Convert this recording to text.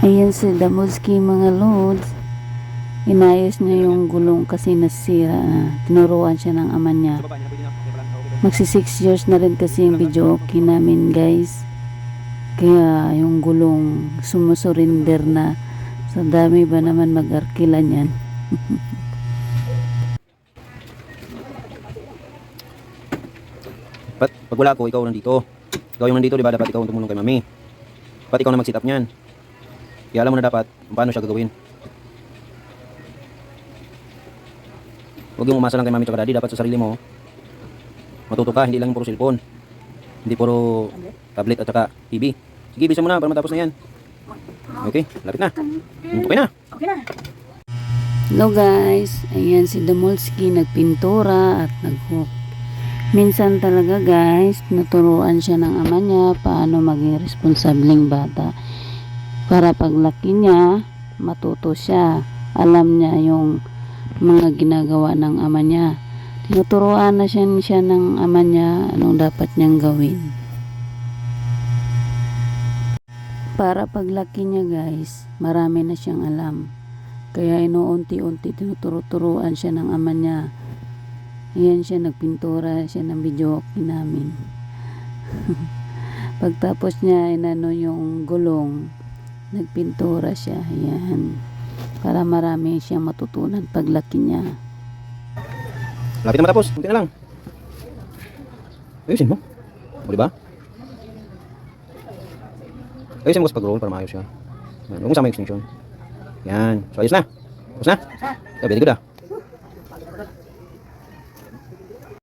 Ayan si Damulski mga lods. Inayos niya yung gulong kasi nasira na. Tinuruan siya ng ama niya. Magsi 6 years na rin kasi yung video okay namin guys. Kaya yung gulong sumusurinder na. Sa dami ba naman mag-arkila niyan? Pat, pag wala ko, ikaw nandito. Ikaw yung nandito, di ba? Dapat ikaw ang tumulong kay mami. Dapat ikaw na mag-sit up niyan. Kaya alam mo na dapat kung paano siya gagawin. Huwag yung umasa lang kay mami at daddy. Dapat sa sarili mo, matuto ka. Hindi lang puro cellphone. Hindi puro tablet at saka TV. Sige, bisa mo na para matapos na yan. Okay, lapit na. Hmm, Okay na. Hello guys, ayan si Damolski nagpintura at naghook. Minsan talaga guys, naturuan siya ng ama niya paano maging responsableng bata. Para paglaki niya, matuto siya. Alam niya yung mga ginagawa ng ama niya. Tinuturuan na siya, siya ng ama niya anong dapat niyang gawin. Para paglaki niya guys, marami na siyang alam. Kaya inuunti-unti tinuturo-turuan siya ng ama niya. Ayan siya, nagpintura siya ng video namin. Pagtapos niya, inano yung nagpintura siya. Ayan. Para marami siyang matutunan paglaki niya. Lapit na matapos. Kunti na lang. Ayusin mo. O, diba? Ayusin mo kasi pag-roll para maayos siya. Huwag mo sama yung extension. Yan. So, ayos na. Tapos na. Yeah, very good ah.